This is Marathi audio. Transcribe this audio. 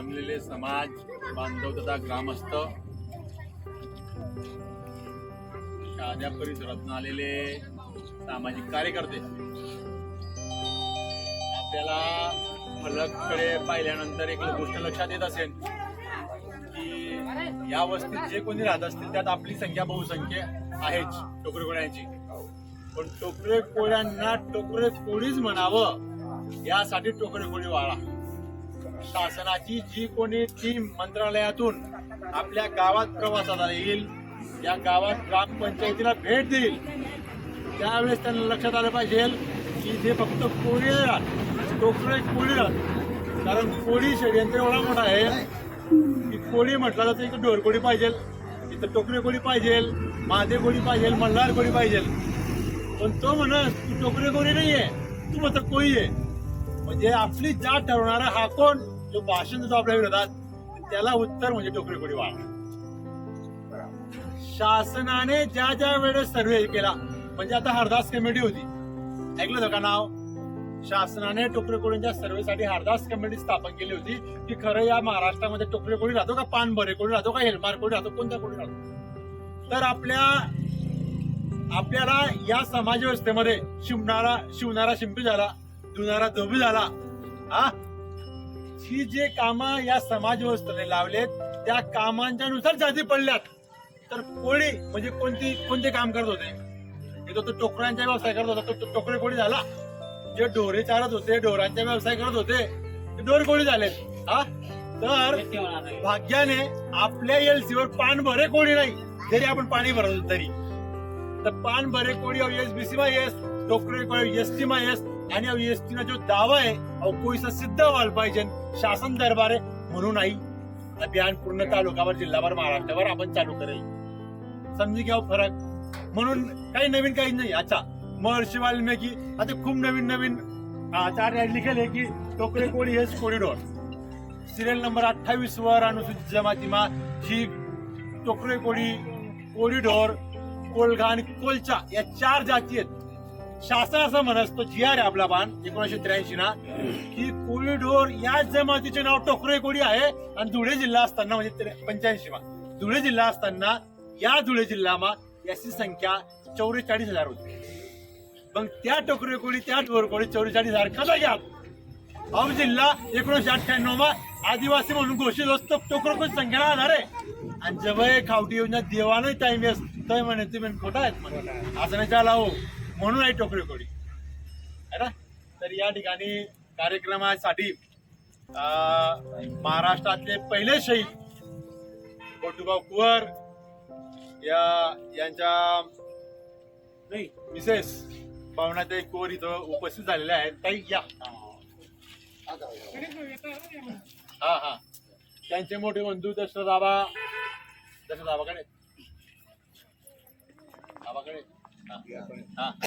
जमलेले समाज बांधव तथा ग्रामस्थ. शहाद्या परिसरातून आलेले सामाजिक कार्यकर्ते. आपल्याला फलककडे पाहिल्यानंतर एक गोष्ट लक्षात येत असेल की या वस्तीत जे कोणी राहत असतील त्यात आपली संख्या बहुसंख्य आहेच टोकरे कोळ्यांची पण टोकरे कोळ्यांना टोकरे कोळीच म्हणावं यासाठी टोकरे कोळी वाळा शासनाची जी कोणी टीम मंत्रालयातून आपल्या गावात प्रवासाला येईल या गावात ग्रामपंचायतीला भेट देईल त्यावेळेस त्यांना लक्षात आलं पाहिजे की ते फक्त कोळी राहत टोकरे कोळी कारण कोळी षडयंत्र एवढा मोठा आहे की कोळी म्हटलं तर इथं ढोरकोळी पाहिजे इथं टोकरे कोळी पाहिजे मादे कोळी पाहिजे मल्हार कोळी पाहिजे. पण तो म्हणत तू टोकरे कोळी आहे तू मात्र कोळी आहे. म्हणजे आपली जात ठरवणारा हा कोण? जो भाषण देतो आपल्या विरोधात. त्याला उत्तर म्हणजे टोकरीकोडी वाळ शासनाने ज्या ज्या वेळेस सर्वे केला म्हणजे आता हरदास कमिटी होती. ऐकलं होतं का नाव? शासनाने टोकरेकोळींच्या सर्वेसाठी हरदास कमिटी स्थापन केली होती. की खरं या महाराष्ट्रामध्ये टोकरे कोळी राहतो का? पान बरे कोळी राहतो का? हेलमार कोळी राहतो? कोणत्या कोळी राहतो? तर आपल्या आपल्याला या समाज व्यवस्थेमध्ये शिवणारा शिवणारा शिंपी झाला. धुणारा धोबी झाला. हा? ही जे काम या समाज व्यवस्थेने लावलेत त्या कामांच्या नुसार जाती पडल्यात. तर कोळी म्हणजे कोणती कोणते काम करत होते? तो टोकऱ्यांचा व्यवसाय करत होता तो- तो टोकरे कोळी झाला? जे ढोरे चारत होते ढोरांचा व्यवसाय करत होते ते ढोर कोळी झालेत? हा? तर भाग्याने आपल्या एलसीवर पान भरे कोळी नाही जरी आपण पाणी भरत तरी. तर पान भरे कोळी एस बी सी मा येस टोकरे कोळी एस टी मा येस आणि एस टी जो दावा आहे अहो सिद्ध व्हायला पाहिजे. शासन दरबार आहे म्हणून आई अभियान पूर्ण तालुकावर जिल्हाभर महाराष्ट्रावर आपण चालू करेल. समजी घ्या फरक? म्हणून काही नवीन काही नाही. अच्छा महर्षी वाल्मिकी आता खूप नवीन नवीन आचार्य लिखेल आहे की टोकरे कोळी हेच कोळीडोर सिरियल नंबर अठ्ठावीस वर अनुसूचित जमातीमा ही टोकरे कोळी कोळीडोर कोलघा आणि कोलचा या चार जाती आहेत. शासन असं म्हणत जी आर आपला बाण एकोणीशे त्र्याऐंशी ना की कोळीडोर या जमातीचे नाव टोकरे कोळी आहे आणि धुळे जिल्हा असताना म्हणजे पंच्याऐंशी मा. धुळे जिल्हा असताना या धुळे जिल्हामा याची संख्या चौवेचाळीस हजार होती. मग त्या टोकरे कोळी त्या ढोर कोळी चौवेचाळीस हजार कसा घ्या? अहो जिल्हा एकोणीशे अठ्ठ्याण्णव मा आदिवासी म्हणून घोषित असतो टोकरो कोळी संख्या आधार आहे? आणि जवळ खावटी योजना देवानही टाइम येस म्हणे तुम्ही खोटा आहेत म्हणे. असं नाही चाला हो म्हणून आहे टोकरी कोळी. है ना? तर या ठिकाणी कार्यक्रमासाठी महाराष्ट्रातले पहिले शहीद गोटूबाव कुवर या यांच्या नाही मिसेस पाहुण्याताई कुवर इथं उपस्थित झालेल्या आहेत. ताई या. हा हा. त्यांचे मोठे बंधू दशरथ बाबा दशरथ बाबाकडे. बाबाकडे हा.